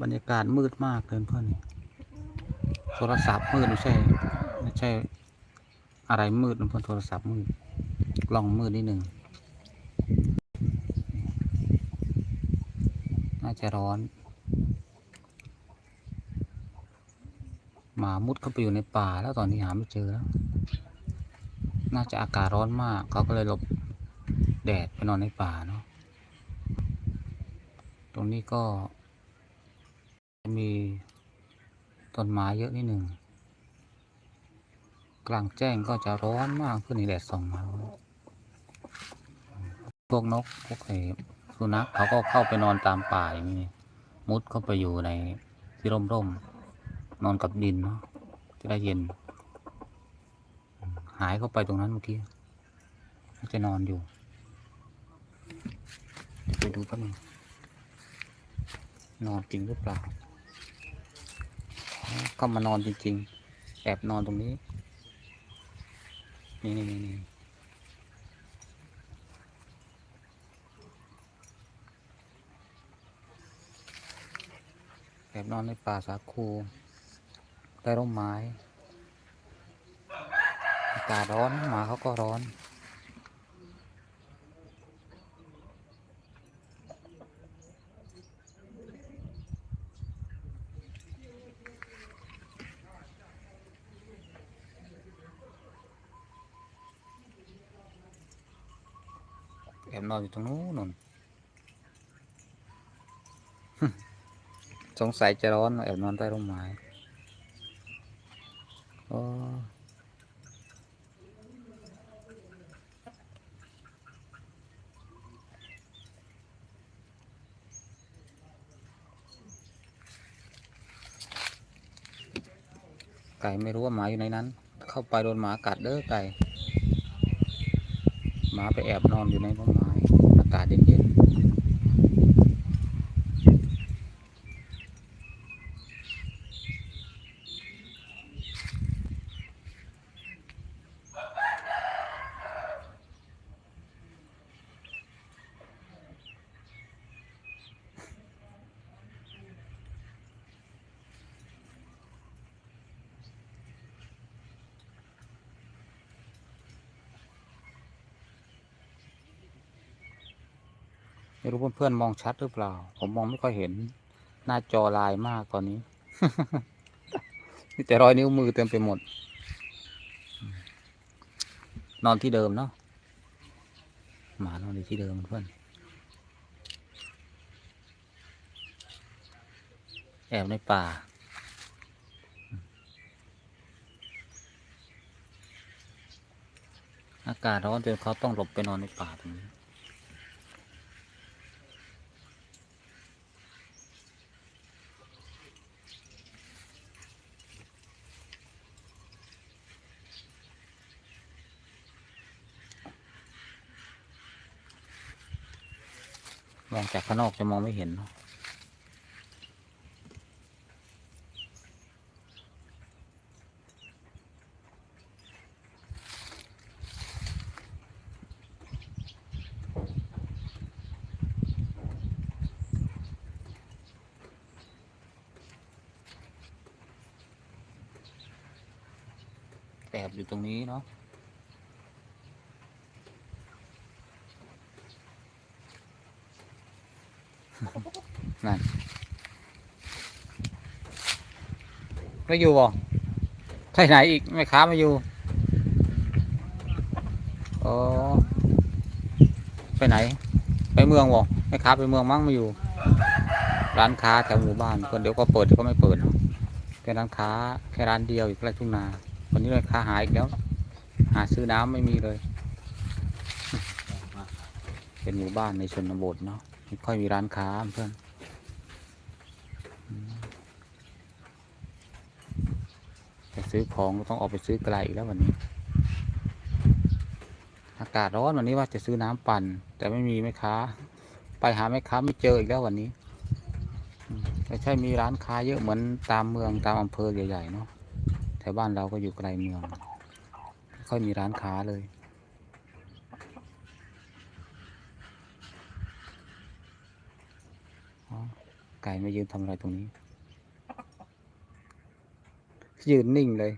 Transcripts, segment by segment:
บรรยากาศมืดมากเลยเพื่อนโทรศัพท์มืดไม่ใช่ไม่ใช่ อะไรมืดเพื่อนโทรศัพท์มืดกล้องมืดนิดหนึ่งน่าจะร้อนหมามุดเข้าไปอยู่ในป่าแล้วตอนนี้หาไม่เจอแล้ว น่าจะอากาศร้อนมาก เขาก็เลยหลบแดดไปนอนในป่าเนาะ ตรงนี้ก็มีต้นไม้เยอะนิดหนึ่ง กลางแจ้งก็จะร้อนมากขึ้นในแดดส่องมาพวกนกพวกไอ้สุนัขเขาก็เข้าไปนอนตามป่าอย่างนี้มุดเข้าไปอยู่ในที่ร่มๆนอนกับดินเนาะจะได้เย็น หายเข้าไปตรงนั้นเมื่อกี้จะนอนอยู่ ไปดูแป๊บนึง นอนจริงหรือเปล่าก็มานอนจริง ๆ แอบนอนตรงนี้นี่นี่นี่นี่แอบนอนในป่าสาคูใต้ร่มไม้ อากาศร้อนหมาเขาก็ร้อน นอนอยู่ตรงนู้นนนสงสัยจะร้อนแอบนอนใต้ร่มไม้โอ้ไก่ไม่รู้ว่าหมาอยู่ในนั้น เข้าไปโดนหมากัดเด้อไก่ หมาไปแอบนอนอยู่ในต้นไม้ากาศเย็น รู้เพื่อนๆมองชัดหรือเปล่า ผมมองไม่ค่อยเห็น หน้าจอลายมากตอนนี้มีแต่รอยนิ้วมือเต็มไปหมด นอนที่เดิมเนาะหมานอนอยู่ที่เดิมเพื่อนแอบในป่าอากาศร้อนจนเขาต้องหลบไปนอนในป่าตรงนี้ มองจากข้างนอกจะมองไม่เห็นเนอะแอบอยู่ตรงนี้เนาะ นั่น ไม่อยู่บ่ใช่ไหนอีกไม่ค้าไม่อยู่โอไปไหน ไปเมืองบ่ไม่ค้าไปเมืองมั้งไม่อยู่ ร้านค้าแถวหมู่บ้านคนเดี๋ยวก็เปิดเดี๋ยวก็ไม่เปิดแค่ร้านค้าแค่ร้านเดียวอยู่ใกล้ทุ่งนาวันนี้ร้านค้าหายอีกแล้ว หาซื้อน้ำไม่มีเลย เป็นหมู่บ้านในชนบทเนาะไม่ค่อยมีร้านค้าเพื่อน ไป ซื้อของต้องออกไปซื้อไกลอีกแล้ววันนี้ อากาศร้อนวันนี้ว่าจะซื้อน้ำปั่น แต่ไม่มีแม่ค้า ไปหาแม่ค้าไม่เจออีกแล้ววันนี้ไม่ใช่มีร้านค้าเยอะเหมือนตามเมืองตามอำเภอใหญ่ๆเนาะแถวบ้านเราก็อยู่ไกลเมืองไม่ค่อยมีร้านค้าเลยไก่มายืนทำอะไรตรงนี้ ยืนนิ่งเลย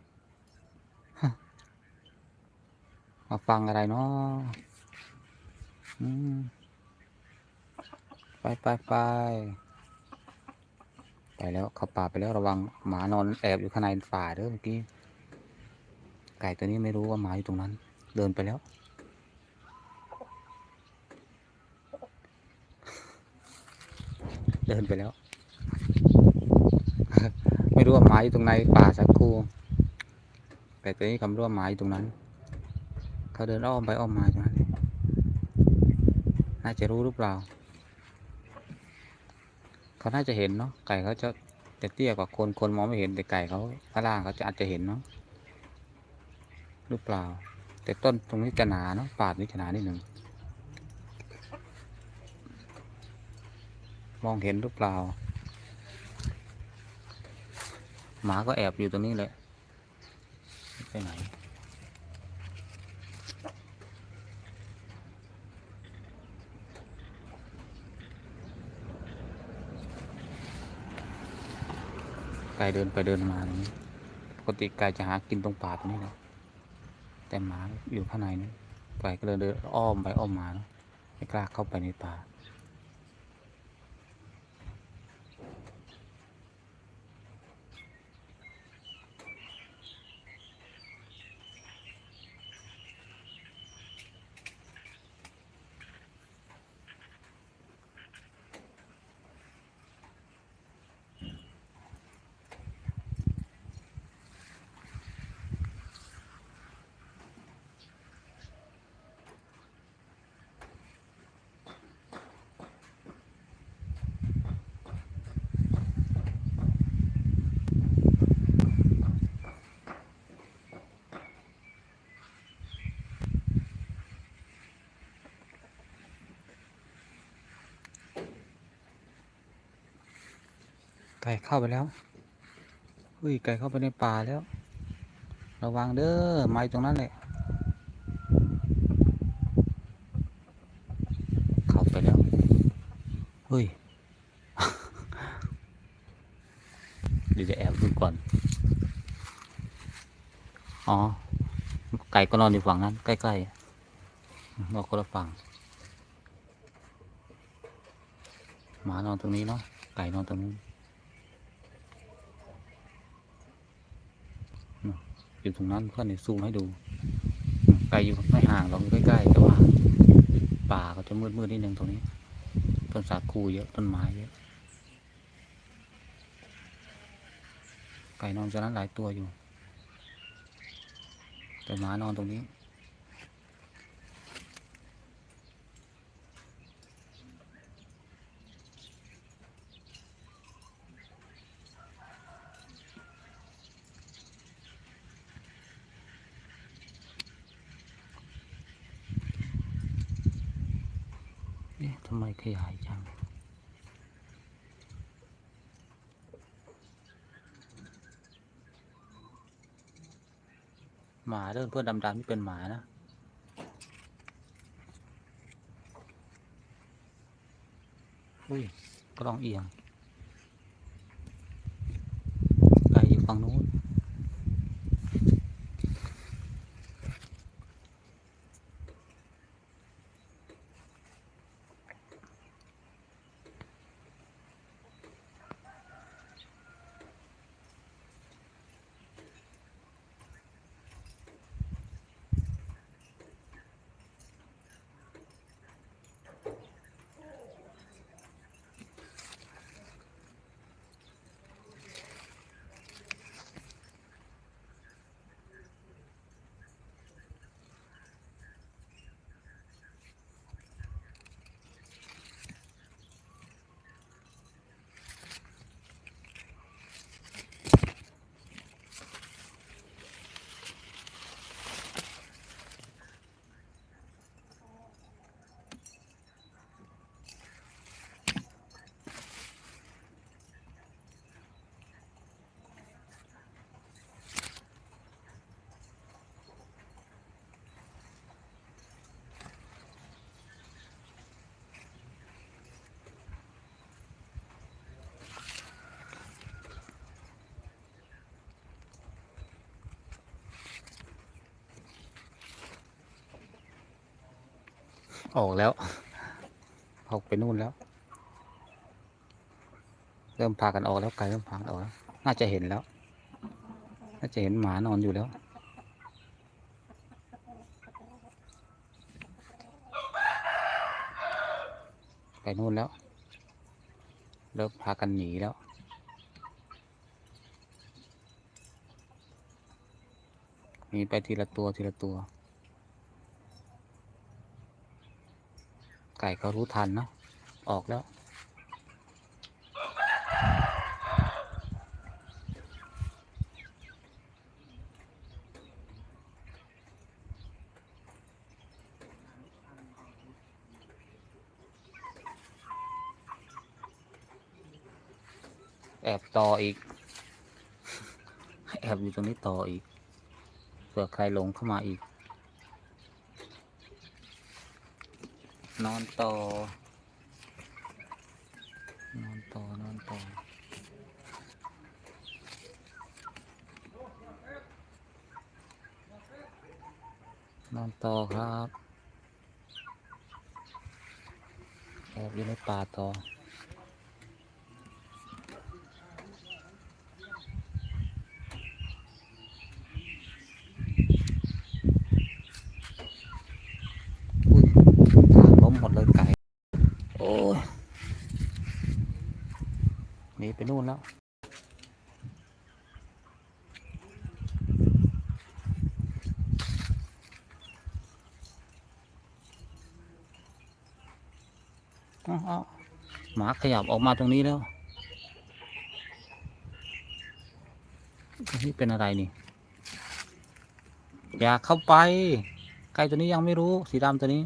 มาฟังอะไรเนาะอืมไปไปไปไปแล้วเข้าป่าไปแล้วระวังหมานอนแอบอยู่ข้างในป่าเด้อเมื่อกี้ ไก่ตัวนี้ไม่รู้ว่าหมาอยู่ตรงนั้น เดินไปแล้วเดินไปแล้ว ไม่รู้ว่าหมาอยู่ตรงไหนป่าสักครู่แต่ตัวนี้คำรู้ว่าหมาอยู่ตรงนั้น เขาเดินอ้อมไปอ้อมมาตรงนั้นน่าจะรู้หรือเปล่า เขาน่าจะเห็นเนาะไก่เขาจะจะเตี้ยกว่าคนคนมองไม่เห็นแต่ไก่เขาข้างล่างเขาจะอาจจะเห็นเนาะหรือเปล่า แต่ต้นตรงนี้จะหนาเนาะป่านี้จะหนานิดหนึ่งมองเห็นหรือเปล่า หมาก็แอบอยู่ตรงนี้เลยไปไหนไก่เดินไปเดินมาปกติไก่จะหากินตรงป่าตรงนี้แหละแต่หมาอยู่ข้างในนี่ไก่ก็เลยเดินอ้อมไปอ้อมมานะไม่กล้าเข้าไปในป่า ไก่เข้าไปแล้วเฮ้ยไก่เข้าไปในป่าแล้ว ระวังเด้อไม้ตรงนั้นแหละเข้าไปแล้วเฮ้ยเดี๋ยวจะแอบดูก่อน อ๋อ ไก่ก็นอนอยู่ฝั่งนั้น ใกล้ๆนอนคนละฝั่ง หมานอนตรงนี้เนาะ ไก่นอนตรงนี้ อยู่ตรงนั้นเพื่อนเนี่ยซูมให้ดูไกลอยู่ไม่ห่างหรอกอยู่ใกล้ๆแต่ว่า ป่าก็จะมืดๆนิดนึงตรงนี้ต้นสาคูเยอะต้นไม้เยอะไก่นอนจะนั้นหลายตัวอยู่ แต่หมานอนตรงนี้ เอ๊ะทำไม ขยายจัง หมาเดินเพื่อนดำๆที่เป็นหมานะอุ้ยกล้องเอียง ออกแล้ว ออกไปนู่นแล้ว เริ่มพากันออกแล้วไก่เริ่มพากันออกแล้ว น่าจะเห็นแล้ว น่าจะเห็นหมานอนอยู่แล้ว ไปนู่นแล้ว เริ่มพากันหนีแล้วหนีไปทีละตัวทีละตัว ไก่เขารู้ทันเนาะออกแล้วแอบต่ออีก แอบอยู่ตรงนี้ต่ออีก เผื่อใครหลงเข้ามาอีก นอนต่อ นอนต่อ นอนต่อ นอนต่อครับแอบอยู่ในป่าต่อ อุ้ยทางล้มหมดเลยไก่ โอ้ยหนีไปนู่น แล้ว เอาหมาขยับออกมาตรงนี้แล้ว นี่เป็นอะไรนี่ อย่าเข้าไป ไก่ตัวนี้ยังไม่รู้ สีดำตัวนี้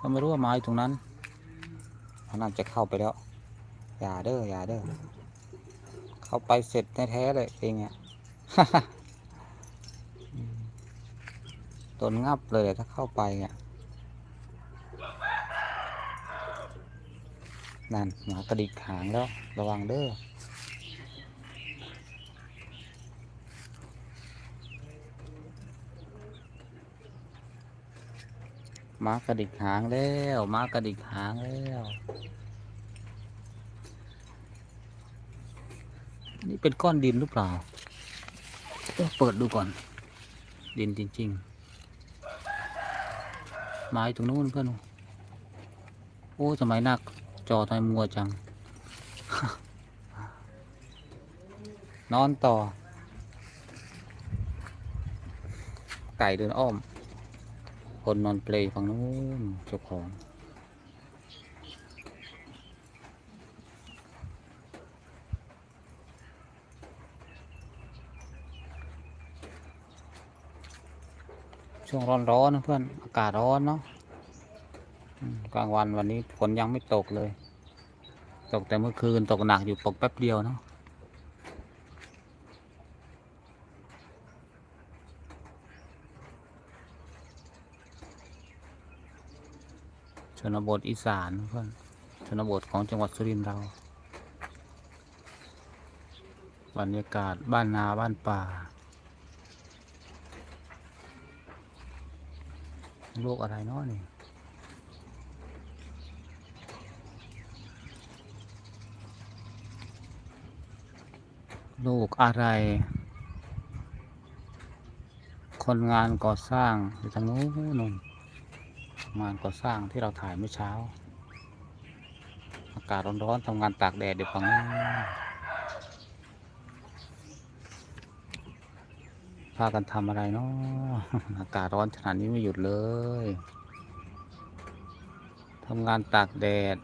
ก็ไม่รู้ว่าหมาอยู่ตรงนั้นมันน่าจะเข้าไปแล้ว อย่าเด้ออย่าเด้อเข้าไปเสร็จแท้ๆเลยเองอะตนงับเลยถ้าเข้าไปอะนั่นหมากระดิกหางแล้ว ระวังเด้อหมากระดิกหางแล้วหมากระดิกหางแล้ว นี่เป็นก้อนดินหรือเปล่าเอ้ยเปิดดูก่อน ดินจริง ๆ ไม้ตรงนู้นเพื่อนโอ้ทำไมนักจอทำไมมัวจัง นอนต่อ ไก่เดินอ้อม คนนอนเปลฝั่งนู้นเจ้าของ ช่วงร้อนๆนะเพื่อนอากาศร้อนเนาะกลางวันวันนี้ฝนยังไม่ตกเลย ตกแต่เมื่อคืนตกหนักอยู่ตกแป๊บเดียวเนาะชนบทอีสานเพื่อนชนบทของจังหวัดสุรินทร์เราบรรยากาศบ้านนาบ้านป่า โลกอะไรเนาะนี่โลกอะไร คนงานก่อสร้างอยู่ทางโน้นนงานก่อสร้างที่เราถ่ายเมื่อเช้า อากาศร้อนๆทำงานตากแดดเดี๋ยวฟังนู้น พากันทำอะไรเนาะอากาศร้อนขนาดนี้ไม่หยุดเลยทำงานตากแดด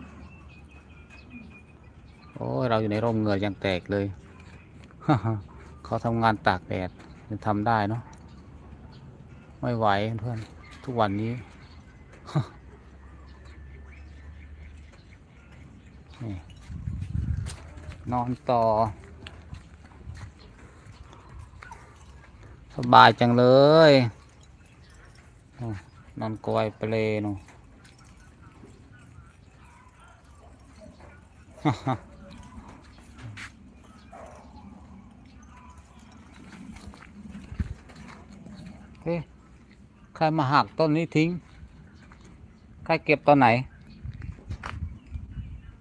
โอ้ยเราอยู่ในร่มเงือยังแตกเลยเขาทำงานตากแดดจะทำได้เนาะไม่ไหวเพื่อนทุกวันนี้นอนต่อ สบายจังเลยนอนกอยเปลนูเฮ้ใครมาหักต้นนี้ทิ้ง ใครเก็บตอนไหน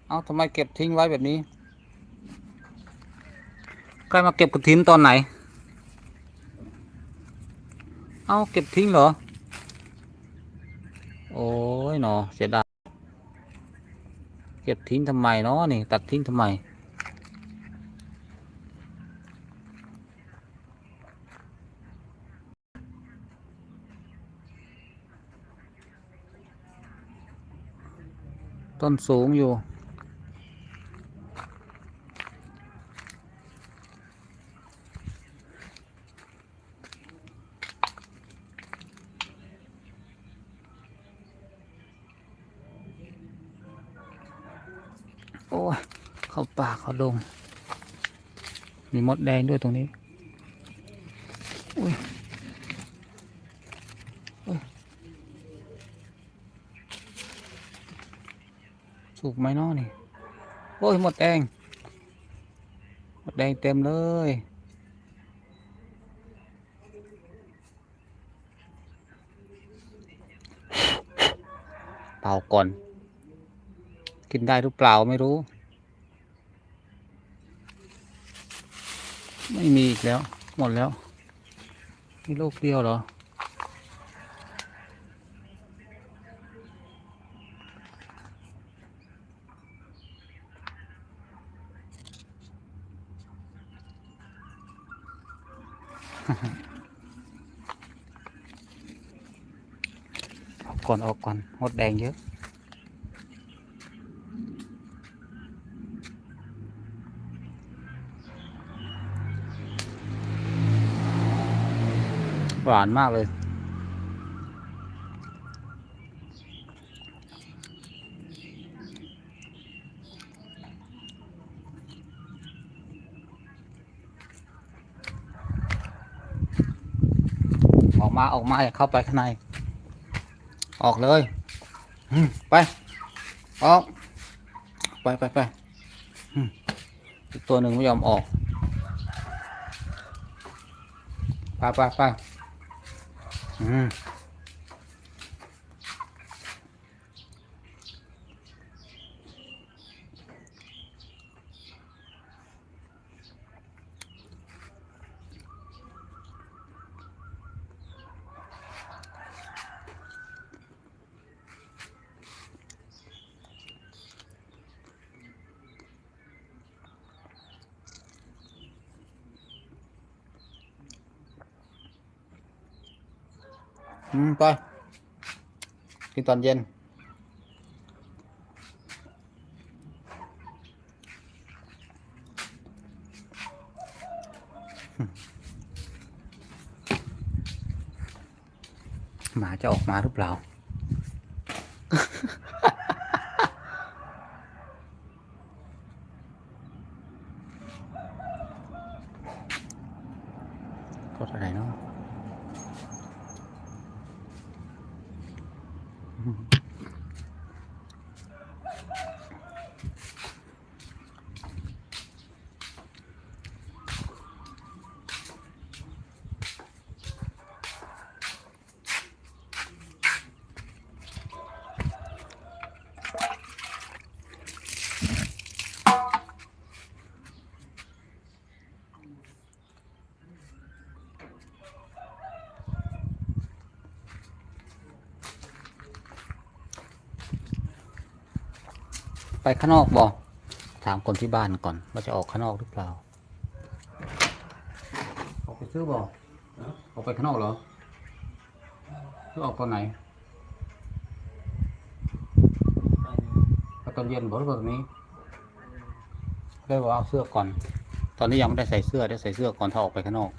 เอาทำไมเก็บทิ้งไว้แบบนี้ ใครมาเก็บกระถินตอนไหน เอ้าเก็บทิ้งเหรอ โอ้ยหนอเสียดายเก็บทิ้งทำไมเนาะนี่ ตัดทิ้งทำไม ต้นสูงอยู่ โอ้ย เข้าป่าเข้าดงมีมดแดงด้วยตรงนี้อุ้ยสุกไหมนาะนี่ โอ้ยหมดแดง หมดแดงเต็มเลยเป่าก่อน กินได้หรือเปล่าไม่รู้ ไม่มีอีกแล้ว หมดแล้ว มีลูกเดียวเหรอออกก่อน ออกก่อน หวานมากเลย ออกมาออกมาอย่าเข้าไปข้างใน ออกเลยไป ออก ไปไปไปตัวหนึ่งไม่ยอมออก ไปไปไป อื มอืมไปกินตอนเย็นหมาจะออกมาหรือเปล่า ไปข้างนอกบอกถามคนที่บ้านก่อนว่าจะออกข้างนอกหรือเปล่าออกไปซื้อบอกออกไปข้างนอกเหรอหรือออกตอนไหนตอนเย็นบอกหรือเปล่าตอนนี้ได้บอกเอาเสื้อก่อน ตอนนี้ยังไม่ได้ใส่เสื้อได้ใส่เสื้อก่อนถ้าออกไปข้างนอก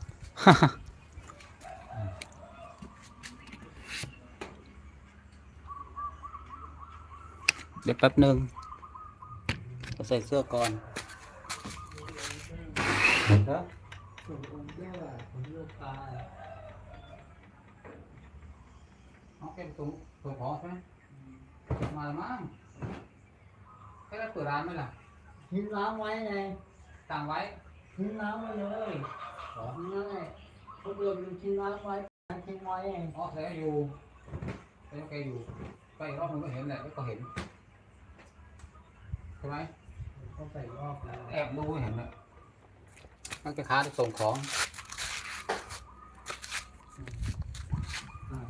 เดี๋ยวแป๊บหนึ่ง ใส่เสื้อก่อนเด้อเอาเก็บตรงตัวพอใช่ไหมมาแล้วมั้งแค่ได้เปิดร้านไหมล่ะทิ้งน้ำไว้ไงสั่งไว้ทิ้งน้ำไว้เลยเหรอนั่นแหละเขาเดินทิ้งน้ำไว้ทิ้งไว้ไงอ๋อแสดงอยู่แสดงแกอยู่ไปอีกรอบนึงก็เห็นแหละก็เห็นใช่ไหม ก็ไปรอบแล้วแอบดูก็เห็นแหละนักจะค้าที่ส่งของอ่า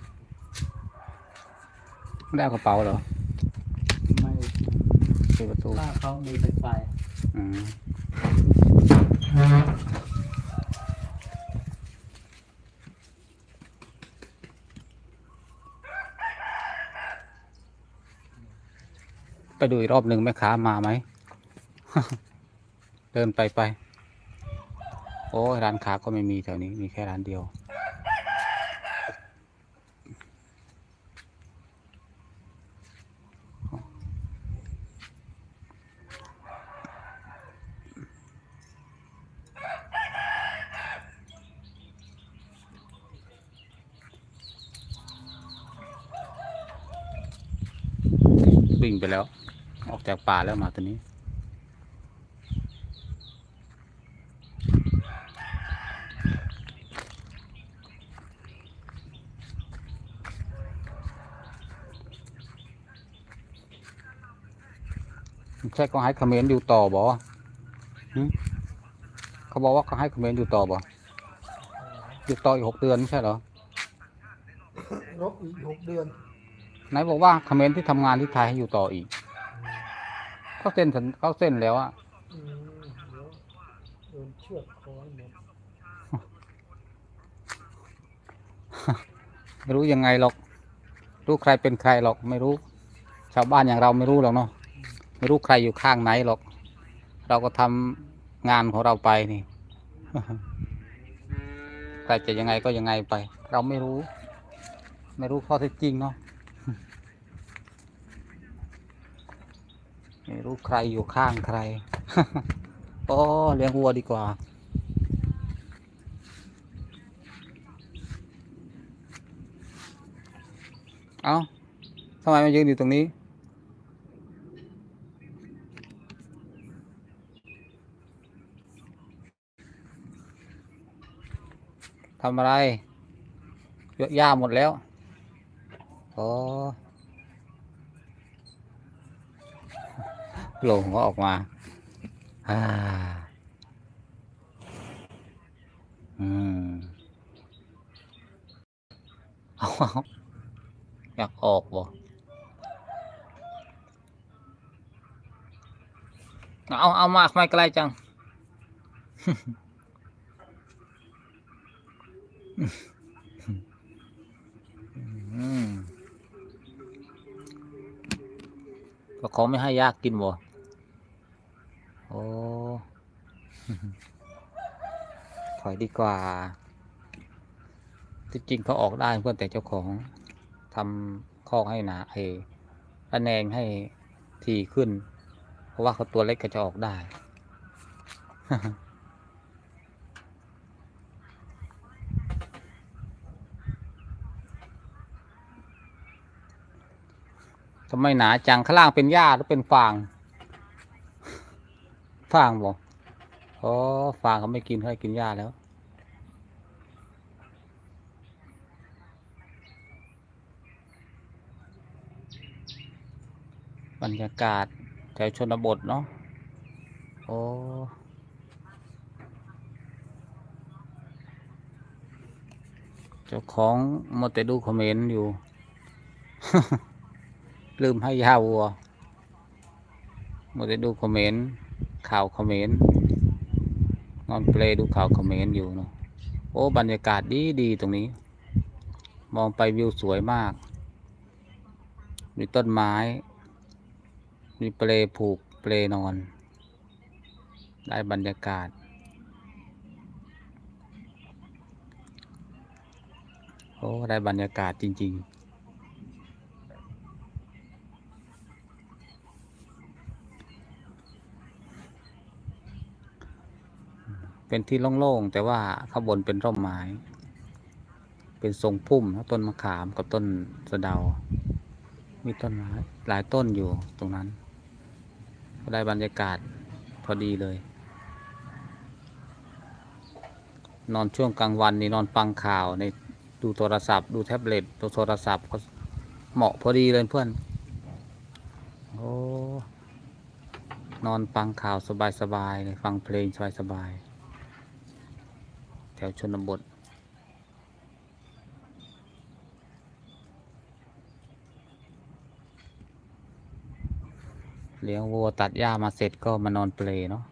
ได้เอากระเป๋าเหรอไม่ปิดประตูถ้าเขามีเป็นไฟอืมไปดูอีกรอบหนึ่งแม่ค้ามาไหม เดินไปไป โอ้ร้านค้าก็ไม่มีแถวนี้ มีแค่ร้านเดียว วิ่งไปแล้ว ออกจากป่าแล้วมาตัวนี้ ใช่ก็ให้เขมรอยู่ต่อบ่หึเขาบอกว่าเขาให้เขมรอยู่ต่อบ่อยู่ต่ออีกหกเดือนไม่ใช่เหรอรบอีกหกเดือนไหนบอกว่าเขมรที่ทำงานที่ไทยให้อยู่ต่ออีกเขาเส้นสัญเขาเส้นแล้วอะอืมเดี๋ยวโดนเชือกคอหมดไม่รู้ยังไงหรอก รู้ใครเป็นใครหรอกไม่รู้ ชาวบ้านอย่างเราไม่รู้หรอกเนาะ ไม่รู้ใครอยู่ข้างไหนหรอก เราก็ทำงานของเราไปนี่ใครจะยังไงก็ยังไงไป เราไม่รู้ ไม่รู้ข้อเท็จจริงเนาะไม่รู้ใครอยู่ข้างใครโอ้เลี้ยงวัวดีกว่า เอ้าทำไมมายืนอยู่ตรงนี้ ทำอะไรเยอะย่าหมดแล้วโอ้โหลงก็ออกมาอ่าอืมเอาอาอยากออกบ่เอาเอามาทำไมไกลจัง ก็เขาไม่ให้ยากกินบ่โอ้ถอยดีกว่า ที่จริงเขาออกได้เพื่อนแต่เจ้าของทำคอให้หนาเอระแนงให้ทีขึ้น เพราะว่าเขาตัวเล็กก็จะออกได้ ทำไมหนาจังข้างล่างเป็นหญ้าหรือเป็นฟาง ฟางบอกอ๋อฟางเขาไม่กินเขาให้กินหญ้าแล้ว บรรยากาศแถวชนบทเนาะโอ้เจ้าของมดแต่ดูคอมเมนต์อยู่ ลืมให้ยาวัวหมดแต่ดูคอมเมนต์ข่าวคอมเมนต์นอนเปลดูข่าวคอมเมนต์อยู่เนาะโอ้บรรยากาศดีดีตรงนี้ มองไปวิวสวยมาก มีต้นไม้ มีเปลผูกเปลนอน ได้บรรยากาศ โอ้ ได้บรรยากาศจริง ๆ เป็นที่โล่งๆแต่ว่าข้างบนเป็นร่มไม้ เป็นทรงพุ่มต้นมะขามกับต้นสะเดา มีต้นไม้หลายต้นอยู่ตรงนั้น ได้บรรยากาศพอดีเลย นอนช่วงกลางวันนี่นอนฟังข่าวในดูโทรศัพท์ ดูแท็บเล็ตดูโทรศัพท์ก็เหมาะพอดีเลยเพื่อนโอ้นอนฟังข่าวสบายๆเลยฟังเพลงสบายๆ แถวชนบทเลี้ยงวัวตัดหญ้ามาเสร็จก็มานอนเปลเนาะ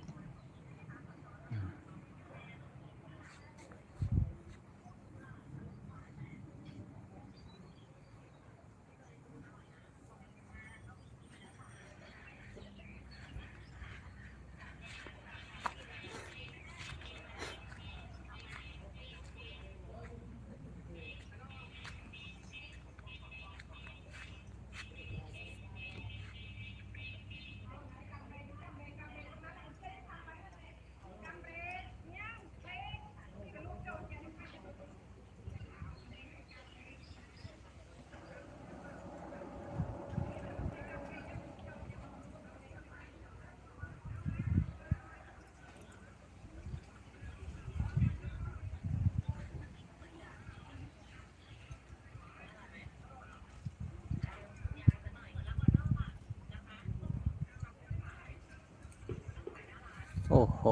โอ้โห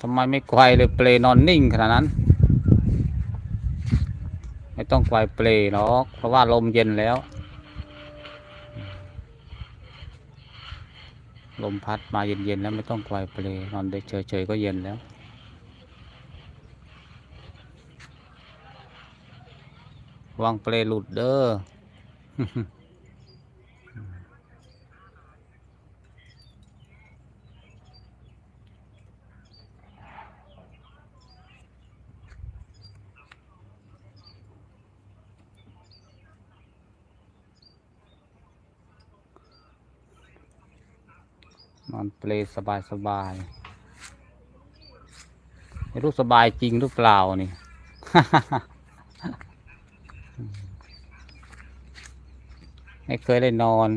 ทำไมไม่ไกวเลยเปลนอนนิ่งขนาดนั้น ไม่ต้องไกวเปลหรอกเพราะว่าลมเย็นแล้ว ลมพัดมาเย็นๆแล้วไม่ต้องไกวเปลนอนได้เฉยๆก็เย็นแล้ววางเปลหลุดเด้อ ทะเลสบายสบายไม่รู้สบายจริงหรือเปล่านี่ ไม่เคยได้นอน